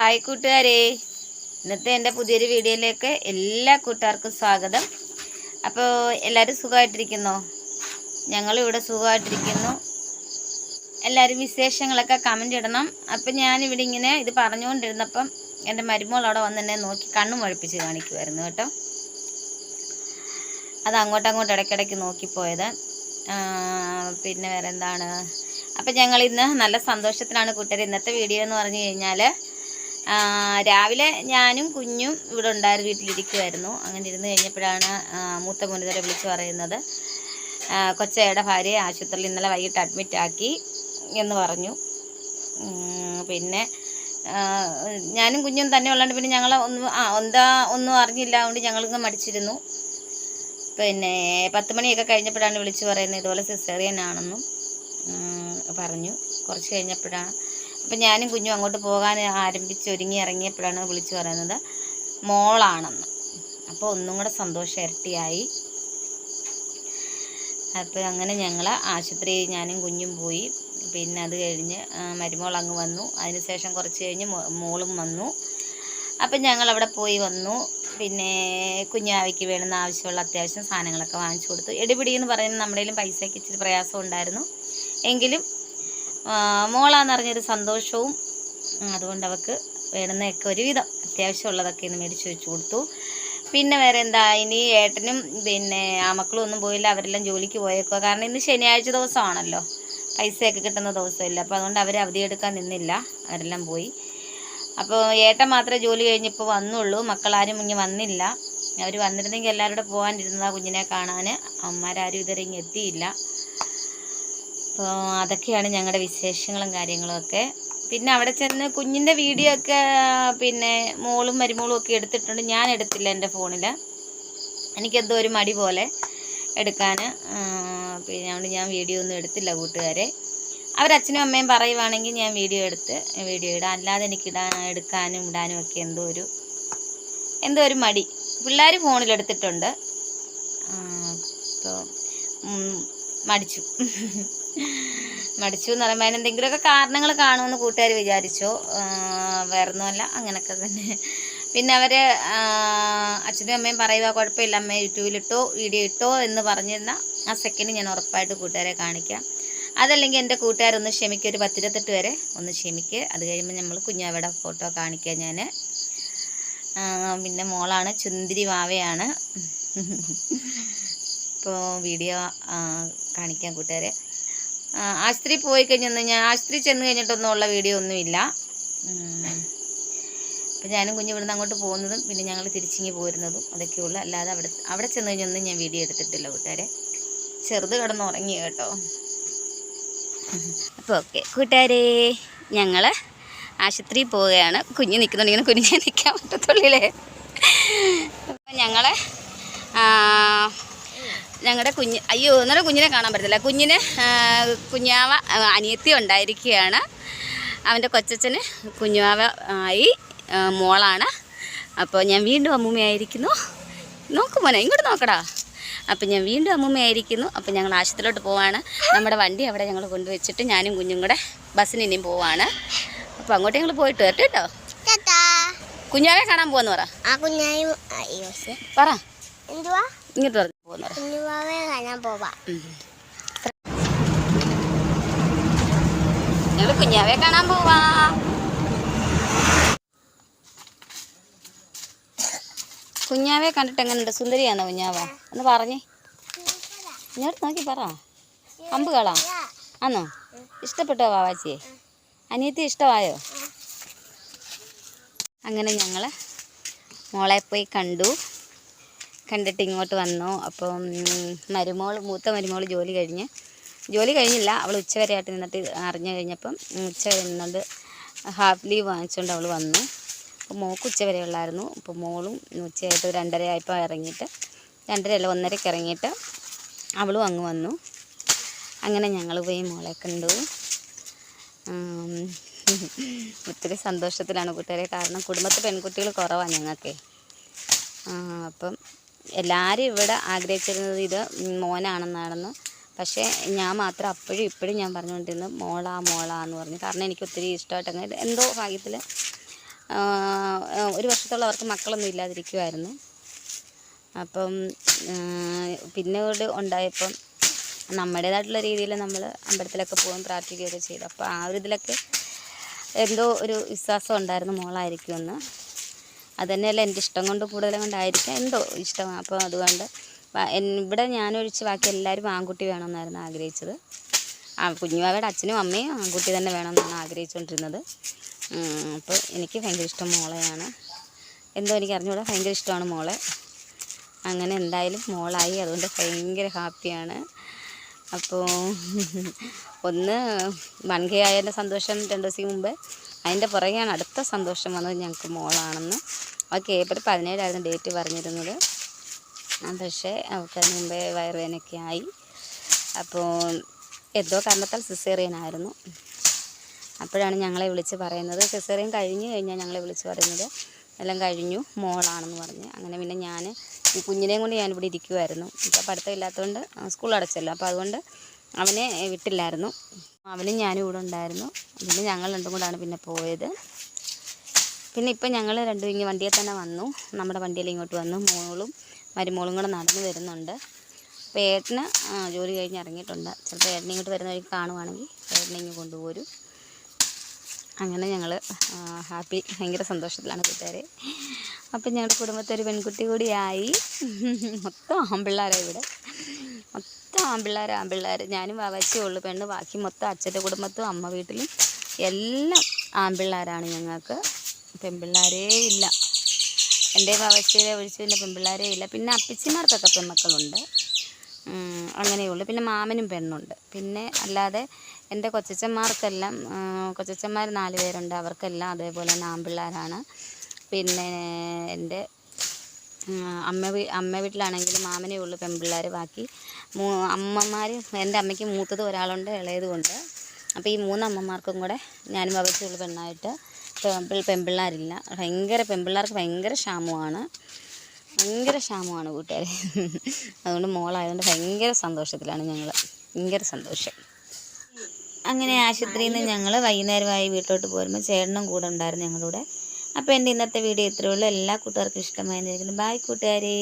Hi കൂട്ടുകാരെ. ഇന്നത്തെ എന്റെ പുതിയൊരു വീഡിയോയിലേക്ക് എല്ലാ കൂട്ടുകാർക്കും സ്വാഗതം. അപ്പോൾ എല്ലാവരും സുഖമായിട്ടിരിക്കുന്നോ? ഞങ്ങളിവിടെ സുഖമായിട്ടിരിക്കുന്നു. എല്ലാവരും വിശേഷങ്ങളൊക്കെ കമന്റ് ഇടണം. അപ്പം ഞാനിവിടെ ഇങ്ങനെ ഇത് പറഞ്ഞുകൊണ്ടിരുന്നപ്പം എന്റെ മരുമോൾ അവിടെ വന്ന് എന്നെ നോക്കി കണ്ണു മുഴപ്പിച്ച് കാണിക്കുമായിരുന്നു കേട്ടോ. അത് അങ്ങോട്ടും അങ്ങോട്ടും ഇടയ്ക്കിടയ്ക്ക് നോക്കിപ്പോയത്. പിന്നെ വേറെ എന്താണ് അപ്പം ഞങ്ങൾ ഇന്ന് നല്ല സന്തോഷത്തിലാണ് കൂട്ടുകാർ ഇന്നത്തെ വീഡിയോ എന്ന് പറഞ്ഞു കഴിഞ്ഞാൽ രാവിലെ ഞാനും കുഞ്ഞും ഇവിടെ ഉണ്ടായിരുന്നു വീട്ടിലിരിക്കുമായിരുന്നു അങ്ങനെ ഇരുന്ന് കഴിഞ്ഞപ്പോഴാണ് മൂത്ത മുനിതരെ വിളിച്ച് പറയുന്നത്. കൊച്ചയുടെ ഭാര്യയെ ആശുപത്രിയിൽ ഇന്നലെ വൈകിട്ട് അഡ്മിറ്റ് ആക്കി എന്ന് പറഞ്ഞു. പിന്നെ ഞാനും കുഞ്ഞും തന്നെ ഉള്ളതുകൊണ്ട് പിന്നെ ഞങ്ങൾ ഒന്ന് ആ എന്താ ഒന്നും അറിഞ്ഞില്ല. അതുകൊണ്ട് ഞങ്ങളിങ്ങ് മടിച്ചിരുന്നു. പിന്നെ പത്ത് മണിയൊക്കെ കഴിഞ്ഞപ്പോഴാണ് വിളിച്ച് പറയുന്നത് ഇതുപോലെ സിസേറിയൻ ആണെന്നും പറഞ്ഞു. കുറച്ച് കഴിഞ്ഞപ്പോഴാണ് അപ്പം ഞാനും കുഞ്ഞും അങ്ങോട്ട് പോകാൻ ആരംഭിച്ച് ഒരുങ്ങി ഇറങ്ങിയപ്പോഴാണ് വിളിച്ചു പറയുന്നത് മോളാണെന്ന്. അപ്പോൾ ഒന്നും കൂടെ സന്തോഷം ഇരട്ടിയായി. അപ്പോൾ അങ്ങനെ ഞങ്ങൾ ആശുപത്രി ഞാനും കുഞ്ഞും പോയി. പിന്നെ അത് കഴിഞ്ഞ് മരുമോൾ അങ്ങ് വന്നു. അതിനുശേഷം കുറച്ച് കഴിഞ്ഞ് മോളും വന്നു. അപ്പം ഞങ്ങൾ അവിടെ പോയി വന്നു. പിന്നെ കുഞ്ഞാവയ്ക്ക് വേണ്ടുന്ന ആവശ്യമുള്ള അത്യാവശ്യം സാധനങ്ങളൊക്കെ വാങ്ങിച്ചു കൊടുത്തു. എടുപിടി എന്ന് പറയുന്നത് നമ്മുടെ പൈസയ്ക്ക് ഇച്ചിരി പ്രയാസം ഉണ്ടായിരുന്നു. എങ്കിലും മോളാന്നറിഞ്ഞൊരു സന്തോഷവും അതുകൊണ്ട് അവൾക്ക് വേണ്ടുന്നതൊക്കെ ഒരുവിധം അത്യാവശ്യമുള്ളതൊക്കെ ഇന്ന് മേടിച്ച് വെച്ച് കൊടുത്തു. പിന്നെ വേറെ എന്താ ഇനി ഏട്ടനും പിന്നെ ആ മക്കളും ഒന്നും പോയില്ല അവരെല്ലാം ജോലിക്ക് പോയേക്കുക കാരണം ഇന്ന് ശനിയാഴ്ച ദിവസമാണല്ലോ. പൈസയൊക്കെ കിട്ടുന്ന ദിവസമില്ല. അപ്പോൾ അതുകൊണ്ട് അവർ അവധിയെടുക്കാൻ നിന്നില്ല. അവരെല്ലാം പോയി. അപ്പോൾ ഏട്ടൻ മാത്രമേ ജോലി കഴിഞ്ഞിപ്പോൾ വന്നുള്ളൂ. മക്കളാരും ഇങ്ങനെ വന്നില്ല. അവർ വന്നിരുന്നെങ്കിൽ എല്ലാവരും കൂടെ പോകാനിരുന്നതാണ് കുഞ്ഞിനെ കാണാൻ അമ്മമാരാരും ഇതുവരെ ഇങ്ങ് എത്തിയില്ല. അപ്പോൾ അതൊക്കെയാണ് ഞങ്ങളുടെ വിശേഷങ്ങളും കാര്യങ്ങളും ഒക്കെ. പിന്നെ അവിടെ ചെന്ന് കുഞ്ഞിന്റെ വീഡിയോ ഒക്കെ പിന്നെ മോളും മരുമോളും ഒക്കെ എടുത്തിട്ടുണ്ട്. ഞാൻ എടുത്തില്ല എന്റെ ഫോണിൽ എനിക്കെന്തോ ഒരു മടി പോലെ എടുക്കാൻ പിന്നെ അതുകൊണ്ട് ഞാൻ വീഡിയോ ഒന്നും എടുത്തില്ല കൂട്ടുകാരെ. അവരച്ഛനും അമ്മയും പറയുവാണെങ്കിൽ ഞാൻ വീഡിയോ എടുത്ത് വീഡിയോ ഇടാം. അല്ലാതെ എനിക്ക് ഇടാൻ എടുക്കാനും ഇടാനും ഒക്കെ എന്തോ ഒരു എന്തോ ഒരു മടി. പിള്ളേർ ഫോണിലെടുത്തിട്ടുണ്ട് അപ്പോൾ മടിച്ചു. മടിച്ചു എന്ന് പറയുമ്പോൾ അതിന് എന്തെങ്കിലുമൊക്കെ കാരണങ്ങൾ കാണുമെന്ന് കൂട്ടുകാർ വിചാരിച്ചോ. വേറൊന്നുമല്ല അങ്ങനെയൊക്കെ തന്നെ. പിന്നെ അവർ അച്ഛനും അമ്മയും പറയുക കുഴപ്പമില്ല അമ്മ യൂട്യൂബിലിട്ടോ വീഡിയോ ഇട്ടോ എന്ന് പറഞ്ഞിരുന്ന ആ സെക്കൻഡ് ഞാൻ ഉറപ്പായിട്ട് കൂട്ടുകാരെ കാണിക്കാം. അതല്ലെങ്കിൽ എന്റെ കൂട്ടുകാരൊന്ന് ക്ഷമിക്കുക ഒരു പത്തിരുപത്തെട്ട് വരെ ഒന്ന് ക്ഷമിക്കുക അത് കഴിയുമ്പോൾ നമ്മൾ കുഞ്ഞാവയുടെ ഫോട്ടോ കാണിക്കുക ഞാൻ പിന്നെ മോളാണ് ചുന്തിരി വാവയാണ്. ഇപ്പോൾ വീഡിയോ കാണിക്കാം കൂട്ടുകാരെ. ആശുപത്രി പോയി കഴിഞ്ഞൊന്നും ഞാൻ ആശുപത്രി ചെന്ന് കഴിഞ്ഞിട്ടൊന്നും ഉള്ള വീഡിയോ ഒന്നുമില്ല അപ്പം ഞാനും കുഞ്ഞു ഇവിടുന്ന് അങ്ങോട്ട് പോകുന്നതും പിന്നെ ഞങ്ങൾ തിരിച്ചിങ്ങി പോരുന്നതും അതൊക്കെ ഉള്ളു. അല്ലാതെ അവിടെ അവിടെ ചെന്ന് കഴിഞ്ഞൊന്നും ഞാൻ വീഡിയോ എടുത്തിട്ടില്ല കൂട്ടുകാരെ. ചെറുത് കിടന്ന് ഉറങ്ങി കേട്ടോ. അപ്പോൾ ഓക്കെ. കൂട്ടുകാരെ ഞങ്ങൾ ആശുപത്രിയിൽ പോവുകയാണ്. കുഞ്ഞ് നിൽക്കുന്നുണ്ടെങ്കിൽ കുഞ്ഞിനെ നിൽക്കാൻ പറ്റത്തുള്ളില്ലേ അപ്പം ഞങ്ങൾ ഞങ്ങളുടെ കുഞ്ഞ് അയ്യോ ഒന്നര കുഞ്ഞിനെ കാണാൻ പറ്റത്തില്ല. കുഞ്ഞിന് കുഞ്ഞാവ അനിയത്തി ഉണ്ടായിരിക്കുകയാണ്. അവന്റെ കൊച്ചച്ഛന് കുഞ്ഞാവ ആയി മോളാണ്. അപ്പോൾ ഞാൻ വീണ്ടും അമ്മൂമ്മയായിരിക്കുന്നു നോക്ക് മോനെ ഇങ്ങോട്ട് നോക്കടാ. അപ്പം ഞാൻ വീണ്ടും അമ്മൂമ്മയായിരിക്കുന്നു അപ്പം ഞങ്ങൾ ആശുപത്രിയിലോട്ട് പോവാണ്. നമ്മുടെ വണ്ടി അവിടെ ഞങ്ങൾ കൊണ്ടുവച്ചിട്ട് ഞാനും കുഞ്ഞും കൂടെ ബസ്സിന് ഇനിയും പോവാണ്. അപ്പോൾ അങ്ങോട്ട് ഞങ്ങൾ പോയിട്ട് വരട്ടെ കേട്ടോ. കുഞ്ഞാവെ കാണാൻ പോവാന്ന് പറ. പറ. എന്തുവാ? ഇങ്ങോട്ട് പറഞ്ഞു ഞങ്ങൾ കുഞ്ഞാവെ കാണാൻ പോവാ. കുഞ്ഞാവെ കണ്ടിട്ട് എങ്ങനെയുണ്ട് സുന്ദരിയാണോ കുഞ്ഞാവ ഒന്ന് പറഞ്ഞേ. ഇങ്ങോട്ട് നോക്കി പറ. അമ്പ് കളാ ആന്നോ? ഇഷ്ടപ്പെട്ടോ വാവാച്ചിയെ? അനിയത്തി ഇഷ്ടമായോ? അങ്ങനെ ഞങ്ങൾ മോളെ പോയി കണ്ടു. കണ്ടിട്ട് ഇങ്ങോട്ട് വന്നു. അപ്പം മരുമോൾ മൂത്ത മരുമോൾ ജോലി കഴിഞ്ഞ്. ജോലി കഴിഞ്ഞില്ല. അവൾ ഉച്ചവരെ ആയിട്ട് നിന്നിട്ട് അറിഞ്ഞു കഴിഞ്ഞപ്പം ഉച്ചവരെ നിന്നത് ഹാഫ് ലീവ് വാങ്ങിച്ചുകൊണ്ട് അവൾ വന്നു. അപ്പോൾ മോൾക്ക് ഉച്ചവരെ ഉള്ളായിരുന്നു. അപ്പോൾ മോളും ഉച്ചയായിട്ട് രണ്ടര ആയപ്പോൾ ഇറങ്ങിയിട്ട് രണ്ടര അല്ല ഒന്നരയ്ക്ക് ഇറങ്ങിയിട്ട് അവളും അങ്ങ് വന്നു. അങ്ങനെ ഞങ്ങൾ പോയി മോളെ കണ്ടു. ഒത്തിരി സന്തോഷത്തിലാണ് കൂട്ടുകാരെ. കാരണം കുടുംബത്തിൽ പെൺകുട്ടികൾ കുറവാണ് ഞങ്ങൾക്ക്. അപ്പം എല്ലാവരും ഇവിടെ ആഗ്രഹിച്ചിരുന്നത് ഇത് മോനാണെന്നാണെന്ന്. പക്ഷേ ഞാൻ മാത്രം അപ്പോഴും ഇപ്പോഴും ഞാൻ പറഞ്ഞുകൊണ്ടിരുന്നത് മോളാ മോളാ എന്ന് പറഞ്ഞു. കാരണം എനിക്ക് ഒത്തിരി ഇഷ്ടമായിട്ട് അങ്ങനെ എന്തോ ഭാഗ്യത്തിൽ ഒരു വർഷത്തോളം അവർക്ക് മക്കളൊന്നും ഇല്ലാതിരിക്കുമായിരുന്നു അപ്പം പിന്നെ പിന്നീട് ഉണ്ടായപ്പം നമ്മുടേതായിട്ടുള്ള രീതിയിൽ നമ്മൾ അമ്പലത്തിലൊക്കെ പോകും പ്രാർത്ഥിക്കുകയൊക്കെ ചെയ്തു. അപ്പോൾ ആ ഒരു ഇതിലൊക്കെ എന്തോ ഒരു വിശ്വാസം ഉണ്ടായിരുന്നു മോളായിരിക്കുമെന്ന്. അതുതന്നെയല്ല എന്റെ ഇഷ്ടം കൊണ്ട് കൂടുതലും കൊണ്ടായിരിക്കാം എന്തോ ഇഷ്ടമാണ് അപ്പോൾ അതുകൊണ്ട് ഇവിടെ ഞാനൊഴിച്ച് ബാക്കി എല്ലാവരും ആൺകുട്ടി വേണമെന്നായിരുന്നു ആഗ്രഹിച്ചത്. ആ കുഞ്ഞുവാവയുടെ അച്ഛനും അമ്മയും ആൺകുട്ടി തന്നെ വേണമെന്നാണ് ആഗ്രഹിച്ചുകൊണ്ടിരുന്നത്. അപ്പോൾ എനിക്ക് ഭയങ്കര ഇഷ്ടം മോളെയാണ്. എന്തോ എനിക്ക് അറിഞ്ഞുകൂടാ ഭയങ്കര ഇഷ്ടമാണ് മോളെ. അങ്ങനെ എന്തായാലും മോളായി അതുകൊണ്ട് ഭയങ്കര ഹാപ്പിയാണ്. അപ്പോൾ ഒന്ന് വൺകയായതിന്റെ സന്തോഷം രണ്ട് ദിവസം മുമ്പ് അതിന്റെ പുറകെയാണ് അടുത്ത സന്തോഷം വന്നത് ഞങ്ങൾക്ക് മോളാണെന്ന്. അവൾക്ക് ഏപ്രിൽ പതിനേഴായിരുന്നു ഡേറ്റ് പറഞ്ഞിരുന്നത്. പക്ഷേ അവൾക്ക് അതിന് മുമ്പേ വയറുവേനൊക്കെ ആയി. അപ്പോൾ എന്തോ കാരണത്താൽ സിസേറിയൻ ആയിരുന്നു. അപ്പോഴാണ് ഞങ്ങളെ വിളിച്ച് പറയുന്നത്. സിസേറിയൻ കഴിഞ്ഞ് കഴിഞ്ഞാൽ ഞങ്ങളെ വിളിച്ച് പറയുന്നത്. എല്ലാം കഴിഞ്ഞു മോളാണെന്ന് പറഞ്ഞ്. അങ്ങനെ പിന്നെ ഞാൻ ഈ കുഞ്ഞിനെയും കൊണ്ട് ഞാനിവിടെ ഇരിക്കുമായിരുന്നു ഇപ്പോൾ പഠിത്തം ഇല്ലാത്തതുകൊണ്ട് സ്കൂൾ അടച്ചല്ലോ. അപ്പോൾ അതുകൊണ്ട് അവനെ വിട്ടില്ലായിരുന്നു. അവനും ഞാനും ഇവിടെ ഉണ്ടായിരുന്നു. പിന്നെ ഞങ്ങൾ രണ്ടും കൂടാണ് പിന്നെ പോയത്. പിന്നെ ഇപ്പം ഞങ്ങൾ രണ്ടും ഇങ്ങനെ വണ്ടിയിൽ തന്നെ വന്നു. നമ്മുടെ വണ്ടിയിൽ ഇങ്ങോട്ട് വന്നു. മോളും മരുമോളും കൂടെ നടന്നു വരുന്നുണ്ട്. അപ്പോൾ ഏട്ടന് ജോലി കഴിഞ്ഞ് ഇറങ്ങിയിട്ടുണ്ട്. ചിലപ്പോൾ ഏട്ടനെ ഇങ്ങോട്ട് വരുന്ന കാണുവാണെങ്കിൽ ഏട്ടനെ ഇങ്ങ് കൊണ്ടുപോരും. അങ്ങനെ ഞങ്ങൾ ഹാപ്പി ഭയങ്കര സന്തോഷത്തിലാണ് കൂട്ടുകാരെ. അപ്പം ഞങ്ങളുടെ കുടുംബത്തെ ഒരു പെൺകുട്ടി കൂടിയായി. മൊത്തം ആൺപിള്ളേരാണ് ഇവിടെ. മൊത്തം ആൺപിള്ളേർ ആൺപിള്ളേർ ഞാനും വാവച്ചേ ഉള്ളൂ. പെണ്ണ് ബാക്കി മൊത്തം അച്ഛന്റെ കുടുംബത്തും അമ്മ വീട്ടിലും എല്ലാം ആൺപിള്ളേരാണ് ഞങ്ങൾക്ക്. പെൺപിള്ളേരേ ഇല്ല. എന്റെ വാവച്ചയിലെ ഒഴിച്ച് പിന്നെ പെൺപിള്ളേരേ ഇല്ല. പിന്നെ അപ്പിച്ചിമാർക്കൊക്കെ പെൺമക്കളുണ്ട് അങ്ങനെയേ അങ്ങനെയുള്ളൂ പിന്നെ മാമനും പെണ്ണുണ്ട്. പിന്നെ അല്ലാതെ എന്റെ കൊച്ചച്ചന്മാർക്കെല്ലാം കൊച്ചച്ചന്മാർ നാല് പേരുണ്ട്. അവർക്കെല്ലാം അതേപോലെ തന്നെ ആൺപിള്ളേരാണ് പിന്നെ എന്റെ അമ്മ അമ്മ വീട്ടിലാണെങ്കിൽ മാമനേ ഉള്ളൂ പെൺപിള്ളേർ ബാക്കി. മൂ അമ്മമാർ എന്റെ അമ്മയ്ക്ക് മൂത്തത് ഒരാളുണ്ട് ഇളയതുകൊണ്ട് അപ്പോൾ ഈ മൂന്ന് അമ്മമാർക്കും കൂടെ ഞാനും അവച്ചുള്ളൂ പെണ്ണായിട്ട്. പെൺ പെൺപിള്ളേരില്ല. ഭയങ്കര പെൺപിള്ളേർക്ക് ഭയങ്കര ക്ഷാമമാണ്. ഭയങ്കര ക്ഷാമമാണ് കൂട്ടുകാർ അതുകൊണ്ട് മോളായതുകൊണ്ട് ഭയങ്കര സന്തോഷത്തിലാണ് ഞങ്ങൾ ഭയങ്കര സന്തോഷം. അങ്ങനെ ആശുപത്രിയിൽ നിന്ന് ഞങ്ങൾ വൈകുന്നേരമായി വീട്ടിലോട്ട് പോരുമ്പോൾ ചേട്ടനും കൂടെ ഉണ്ടായിരുന്നു ഞങ്ങളുടെ അപ്പോൾ എന്റെ ഇന്നത്തെ വീഡിയോ ഇത്രയേ ഉള്ളൂ. എല്ലാ കൂട്ടുകാർക്കും ഇഷ്ടമായിരിക്കുന്നു ബായ് കൂട്ടുകാരേ.